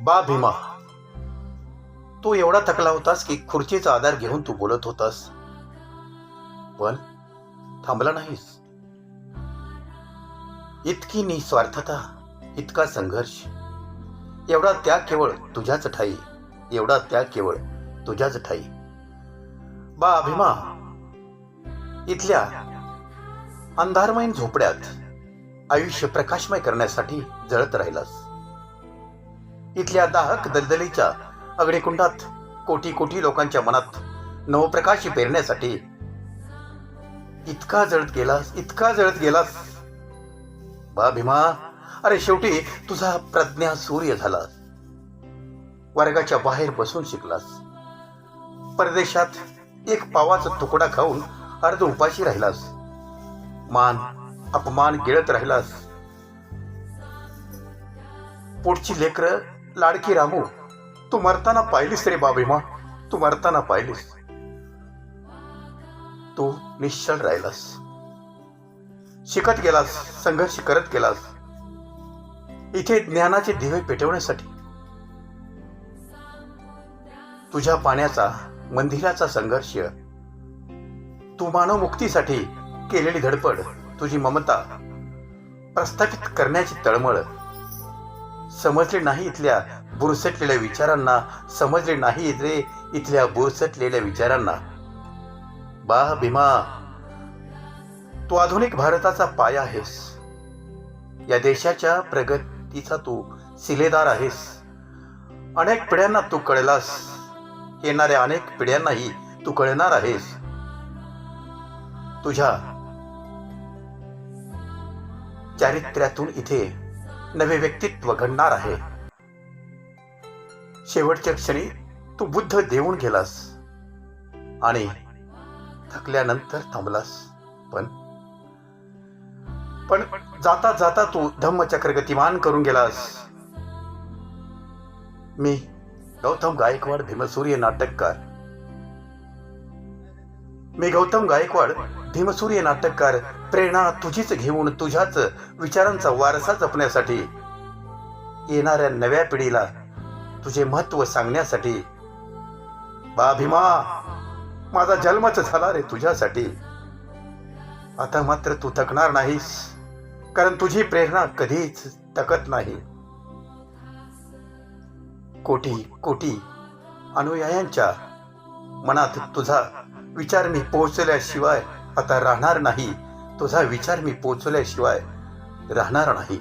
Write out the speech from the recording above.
बा भीमा तू एवढा थकला होतास की खुर्चीचा आधार घेऊन तू बोलत होतास. पण थांबला नाहीस. इतकी निस्वार्थता इतका संघर्ष एवढा त्याग केवळ तुझ्याच ठाई एवढा त्याग केवळ तुझ्याच ठाई. बा भीमा इथल्या अंधारमयीन झोपड्यात आयुष्य प्रकाशमय करण्यासाठी जळत राहिलास. इथल्या दाहक दलदलीच्या अग्निकुंडात कोटी कोटी लोकांच्या मनात नवप्रकाश पेरण्यासाठी इतका जळत गेलास इतका जळत गेलास. बा भीमा अरे शेवटी तुझा प्रज्ञा सूर्य झालास वर्गाच्या बाहेर बसून शिकलास. परदेशात एक पावाचा तुकडा खाऊन अर्ध उपाशी राहिलास. मान अपमान गिळत राहिलास. पुढची लेकरं लाडकी रामू तू मरताना पाहिलीस रे बाबीमा तू मरताना पाहिलीस. तू निश्चल राहिलास. शिकत गेलास संघर्ष करत गेलास. इथे ज्ञानाचे दिवे पेटवण्यासाठी. तुझ्या पाण्याचा मंदिराचा संघर्ष तू मानव मुक्तीसाठी केलेली धडपड तुझी ममता प्रस्थापित करण्याची तळमळ समजले नाही इथल्या बुरसटलेल्या विचारांना समजले नाही रे इथल्या बुरसटलेल्या विचारांना. बा भीमा तू आधुनिक भारताचा पाया आहेस. या देशाच्या प्रगतीचा तू सिलेदार आहेस. अनेक पिढ्यांना तू कळलास. येणाऱ्या अनेक पिढ्यांनाही तू कळणार आहेस. तुझ्या चारित्र्यातून इथे नवे व्यक्तित्व घडणार आहे. शेवटच्या क्षणी तू बुद्ध देऊन गेलास. आणि थकल्यानंतर थांबलास. पण पण जाता जाता तू धम्मचक्र गतिमान करून गेलास. मी गौतम गायकवाड भीमसूर्य नाटककार. मी गौतम गायकवाड भीमसूर्य नाटककार प्रेरणा तुझीच घेऊन तुझ्याच विचारांचा वारसा जपण्यासाठी. येणाऱ्या नव्या पिढीला तुझे महत्त्व सांगण्यासाठी. बा भीमा माझा जन्मच झाला रे तुझ्यासाठी. आता मात्र तू थकणार नाहीस कारण तुझी प्रेरणा कधीच थकत नाही. कोटी कोटी अनुयायांच्या मनात तुझा विचार मी पोहोचल्याशिवाय आता राहणार नाही तुझा विचार मी पोचवल्याशिवाय राहणार नाही.